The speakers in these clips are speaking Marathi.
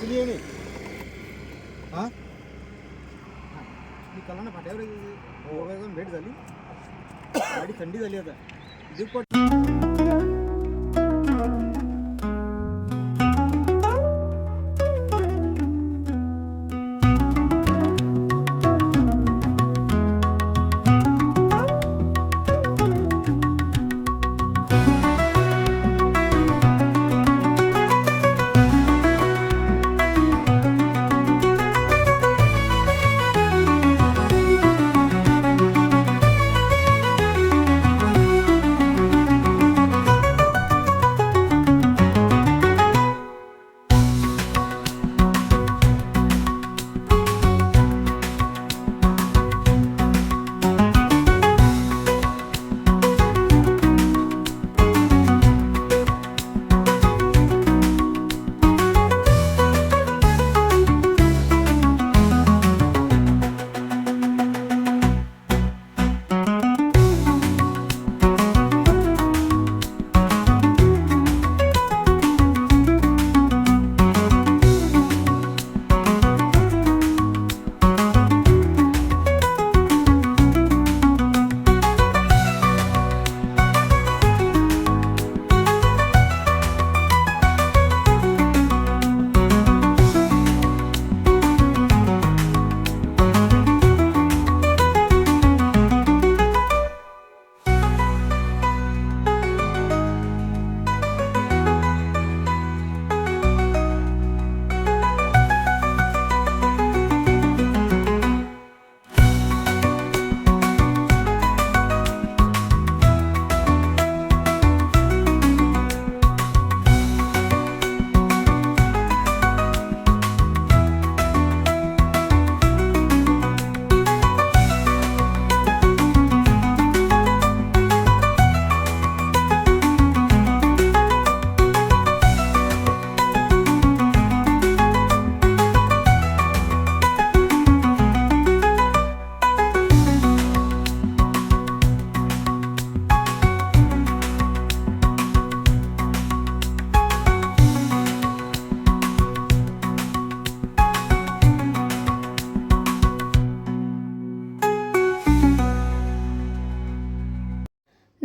ॲक्च्युली आहे हां मी कला ना फाट्यावर गोव्यात जाऊन भेट झाली गाडी थंडी झाली आता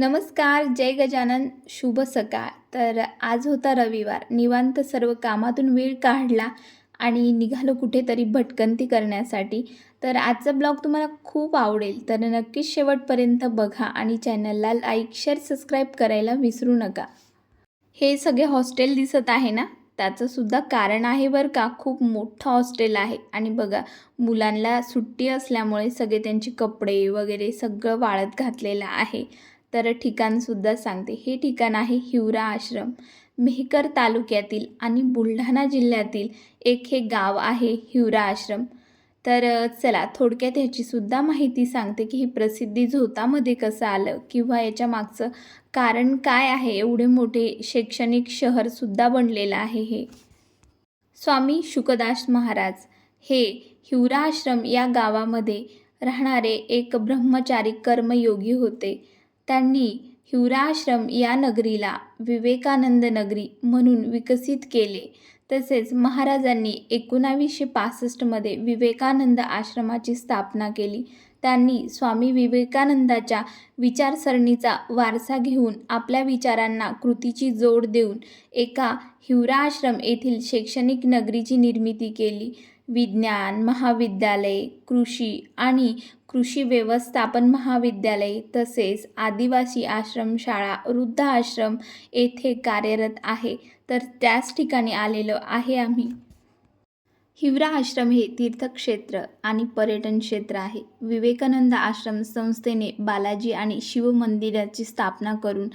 नमस्कार जय गजानन शुभ सकाळ. तर आज होता रविवार. निवांत सर्व कामातून वेळ काढला आणि निघालो कुठेतरी भटकंती करण्यासाठी. तर आजचा ब्लॉग तुम्हाला खूप आवडेल. तर नक्कीच शेवटपर्यंत बघा आणि चॅनलला लाईक शेअर सबस्क्राईब करायला विसरू नका. हे सगळे हॉस्टेल दिसत आहे ना? त्याचंसुद्धा कारण आहे बरं का खूप मोठं हॉस्टेल आहे. आणि बघा मुलांना सुट्टी असल्यामुळे सगळे त्यांचे कपडे वगैरे सगळं वाळत घातलेलं आहे. तर ठिकाणसुद्धा सांगते. हे ठिकाण आहे हिवरा आश्रम. मेहकर तालुक्यातील आणि बुलढाणा जिल्ह्यातील एक हे गाव आहे हिवरा आश्रम. तर चला थोडक्यात ह्याचीसुद्धा माहिती सांगते की ही प्रसिद्धी झोतामध्ये कसं आलं किंवा याच्या मागचं कारण काय आहे? एवढे मोठे शैक्षणिक शहरसुद्धा बनलेलं आहे हे. स्वामी शुकदास महाराज हे हिवरा आश्रम या गावामध्ये राहणारे एक ब्रह्मचारी कर्मयोगी होते. त्यांनी हिवराश्रम या नगरीला विवेकानंद नगरी म्हणून विकसित केले. तसेच महाराजांनी एकोणावीसशे पासष्टमध्ये विवेकानंद आश्रमाची स्थापना केली. त्यांनी स्वामी विवेकानंदाच्या विचारसरणीचा वारसा घेऊन आपल्या विचारांना कृतीची जोड देऊन एका हिवरा आश्रम येथील शैक्षणिक नगरीची निर्मिती केली. विज्ञान महाविद्यालय कृषी आणि कृषी व्यवस्थापन महाविद्यालय तसेच आदिवासी आश्रमशाळा वृद्ध आश्रम येथे कार्यरत आहे. तर त्याच ठिकाणी आलेलो आहे आम्ही. हिवरा आश्रम हे तीर्थक्षेत्र आणि पर्यटन क्षेत्र आहे. विवेकानंद आश्रम संस्थेने बालाजी आणि शिव मंदिराची स्थापना करून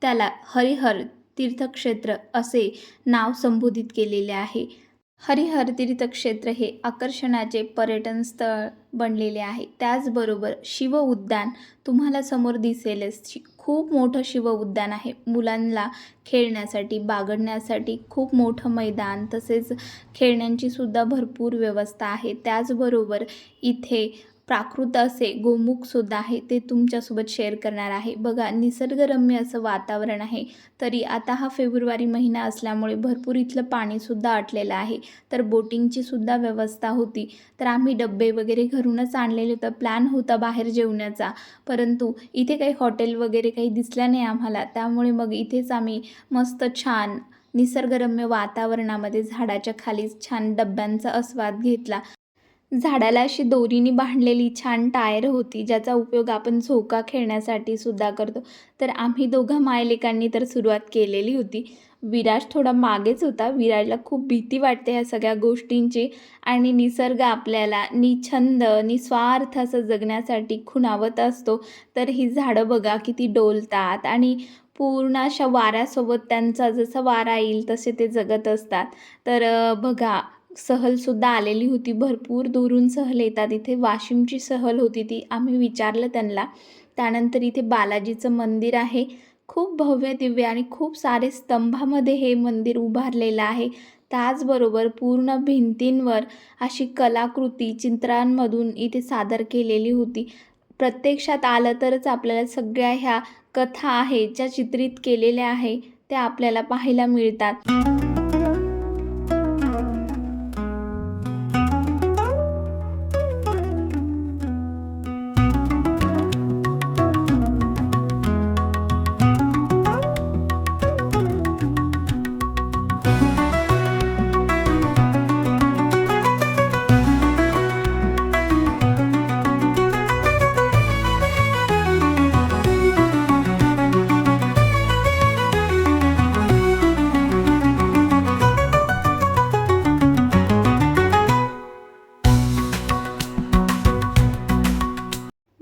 त्याला हरिहर तीर्थक्षेत्र असे नाव संबोधित केलेले आहे. हरिहर तीर्थक्षेत्र हे आकर्षणाचे पर्यटन स्थळ बनलेले आहे. त्याचबरोबर शिव उद्यान तुम्हाला समोर दिसेलच शि- खूप मोठं शिव उद्यान आहे. मुलांना खेळण्यासाठी बागडण्यासाठी खूप मोठं मैदान तसेच खेळण्यांची सुद्धा भरपूर व्यवस्था आहे. त्याचबरोबर इथे प्राकृत असे गोमुखसुद्धा आहे ते तुमच्यासोबत शेअर करणार आहे. बघा निसर्गरम्य असं वातावरण आहे तरी आता हा फेब्रुवारी महिना असल्यामुळे भरपूर इथलं पाणीसुद्धा आटलेलं आहे. तर बोटिंगची सुद्धा व्यवस्था होती. तर आम्ही डब्बे वगैरे घरूनच आणलेले होतं प्लॅन होता बाहेर जेवण्याचा. परंतु इथे काही हॉटेल वगैरे काही दिसल्या नाही आम्हाला त्यामुळे मग इथेच आम्ही मस्त छान निसर्गरम्य वातावरणामध्ये झाडाच्या खाली छान डब्यांचा आस्वाद घेतला. झाडाला अशी दोरीने बांधलेली छान टायर होती ज्याचा उपयोग आपण झोका खेळण्यासाठी सुद्धा करतो. तर आम्ही दोघा मायलेकांनी तर सुरुवात केलेली होती. विराज थोडा मागेच होता. विराजला खूप भीती वाटते ह्या सगळ्या गोष्टींची आणि निसर्ग आपल्याला निछंद निस्वार्थ असं जगण्यासाठी खुणावत असतो. तर ही झाडं बघा किती डोलतात आणि पूर्ण अशा वाऱ्यासोबत त्यांचा जसा वारा येईल तसे ते जगत असतात. तर बघा सहलसुद्धा आलेली होती. भरपूर दुरून सहल येतात. इथे वाशिमची सहल होती ती. आम्ही विचारलं त्यांना. त्यानंतर इथे बालाजीचं मंदिर आहे. खूप भव्य दिव्य आणि खूप सारे स्तंभामध्ये हे मंदिर उभारलेलं आहे. त्याचबरोबर पूर्ण भिंतींवर अशी कलाकृती चित्रांमधून इथे सादर केलेली होती. प्रत्यक्षात आलं तरच आपल्याला सगळ्या ह्या कथा आहेत ज्या चित्रित केलेल्या आहे त्या आपल्याला पाहायला मिळतात.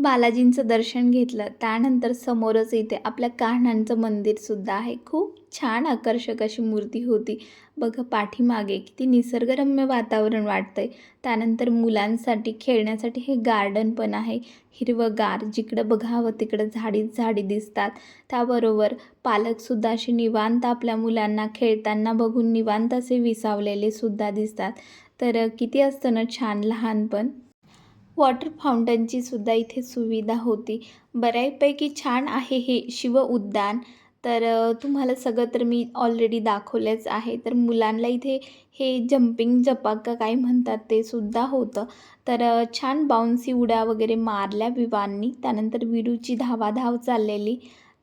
बालाजींचं दर्शन घेतलं त्यानंतर समोरच इथे आपल्या कान्हांचं मंदिरसुद्धा आहे. खूप छान आकर्षक अशी मूर्ती होती. बघा पाठीमागे किती निसर्गरम्य वातावरण वाटतं आहे त्यानंतर मुलांसाठी खेळण्यासाठी हे गार्डन पण आहे. हिरवंगार जिकडं बघावं तिकडं झाडीच झाडी दिसतात. त्याबरोबर पालकसुद्धा असे निवांत आपल्या मुलांना खेळताना बघून निवांत असे विसावलेले सुद्धा दिसतात. तर किती असतं ना छान लहानपण वॉटर फाउंटनची सुद्धा इथे सुविधा होती. बऱ्यापैकी छान आहे हे शिव उद्यान. तर तुम्हाला सगळं तर मी ऑलरेडी दाखवलेच आहे. तर मुलांना इथे हे जम्पिंग जपाक काय म्हणतात ते सुद्धा होतं. तर छान बाउन्सी उड्या वगैरे मारल्या विवांनी. त्यानंतर विरूची धावाधाव चाललेली.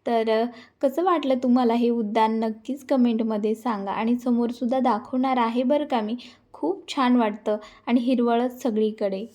तर कसं वाटलं तुम्हाला हे उद्यान? नक्कीच कमेंटमध्ये सांगा. आणि समोरसुद्धा दाखवणार आहे बरं का मी. खूप छान वाटतं. आणि हिरवळच सगळीकडे.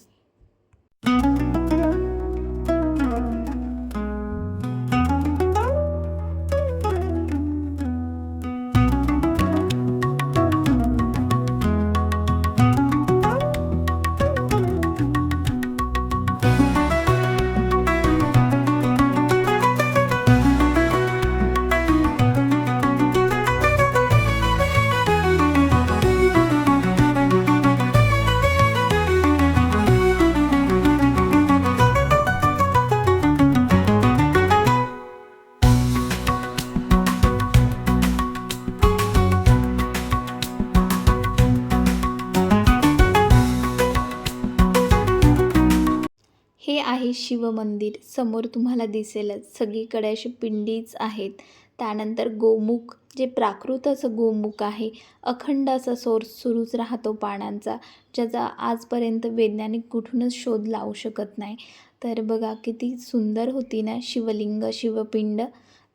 आहे शिवमंदिर. समोर तुम्हाला दिसेलच सगळीकडे अशी पिंडीच आहेत. त्यानंतर गोमुख जे प्राकृत असं गोमुख आहे. अखंड असा सोर्स सुरूच राहतो पाण्याचा ज्याचा आजपर्यंत वैज्ञानिक कुठूनच शोध लावू शकत नाही. तर बघा किती सुंदर होती ना शिवलिंग शिवपिंड.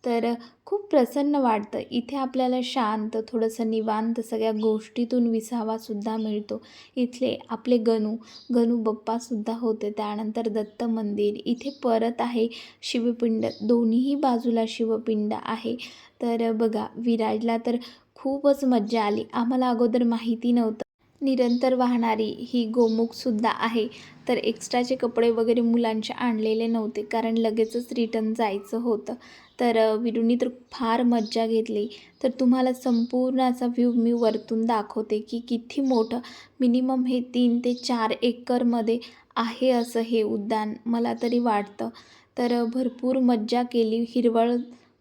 तर खूप प्रसन्न वाटतं. इथे आपल्याला शांत थोडंसं निवांत सगळ्या गोष्टीतून विसावासुद्धा मिळतो. इथले आपले गणू गणू बप्पासुद्धा होते. त्यानंतर दत्त मंदिर. इथे परत आहे शिवपिंड. दोन्हीही बाजूला शिवपिंड आहे. तर बघा विराजला तर खूपच मज्जा आली. आम्हाला अगोदर माहिती नव्हतं. निरंतर वाहणारी ही गोमुखसुद्धा आहे. तर एक्स्ट्राचे कपडे वगैरे मुलांचे आणलेले नव्हते कारण लगेचच रिटर्न जायचं होतं. तर विरूनी तर फार मज्जा घेतली. तर तुम्हाला संपूर्ण असा व्ह्यू मी वरतून दाखवते की किती मोठं मिनिमम हे तीन ते चार एकरमध्ये आहे असं हे उद्यान मला तरी वाटतं. तर भरपूर मज्जा केली हिरवळ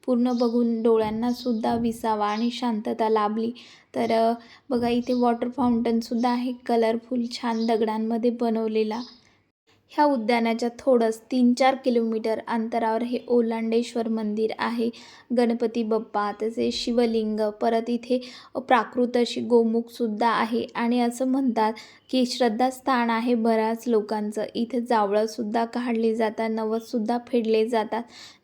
पूर्ण बघून डोळ्यांना सुद्धा विसावा आणि शांतता लाभली. तर बघा इथे वॉटर फाउंटनसुद्धा आहे. कलरफुल छान दगडांमध्ये बनवलेला. ह्या उद्यानाच्या थोडंच तीन चार किलोमीटर अंतरावर हे ओलांडेश्वर मंदिर आहे. गणपती बाप्पा तसे शिवलिंग परत इथे प्राकृत अशी गोमुखसुद्धा आहे. आणि असं म्हणतात की श्रद्धास्थान आहे बऱ्याच लोकांचं. इथे जावळंसुद्धा काढली जातात नवससुद्धा फेडले जातात.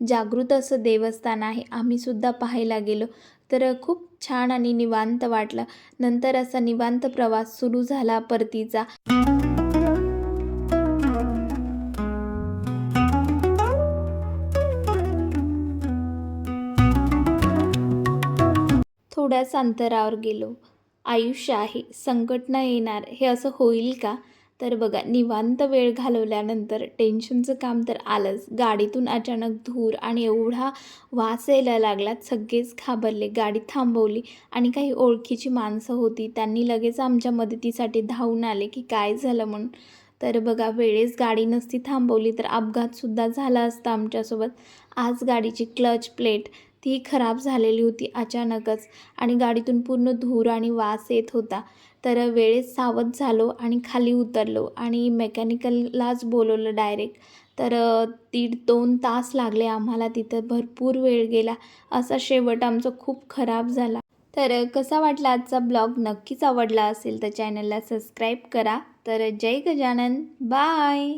जागृत असं देवस्थान आहे. आम्हीसुद्धा पाहायला गेलो. तर खूप छान आणि निवांत वाटलं. नंतर असा निवांत प्रवास सुरू झाला परतीचा. थोड्याच अंतरावर गेलो. आयुष्य आहे संकट न येणार हे असं होईल का? तर बघा निवांत वेळ घालवल्यानंतर टेन्शनचं काम तर आलंच. गाडीतून अचानक धूर आणि एवढा वास यायला लागला सगळेच घाबरले. गाडी थांबवली आणि काही ओळखीची माणसं होती. त्यांनी लगेच आमच्या मदतीसाठी धावून आले की काय झालं म्हणून. तर बघा वेळेस गाडी नसती थांबवली तर अपघातसुद्धा झाला असता आमच्यासोबत. आज गाडीची क्लच प्लेट ती खराब झालेली होती अचानकच आणि गाडीतून पूर्ण धूर आणि वास येत होता. तर वेळेस सावध झालो आणि खाली उतरलो आणि मेकॅनिकललाच बोलवलं डायरेक्ट. तर दीड दोन तास लागले आम्हाला तिथं भरपूर वेळ गेला. असा शेवट आमचा खूप खराब झाला. तर कसा वाटला आजचा ब्लॉग? नक्कीच आवडला असेल तर चॅनलला सबस्क्राईब करा. तर जय गजानन. बाय!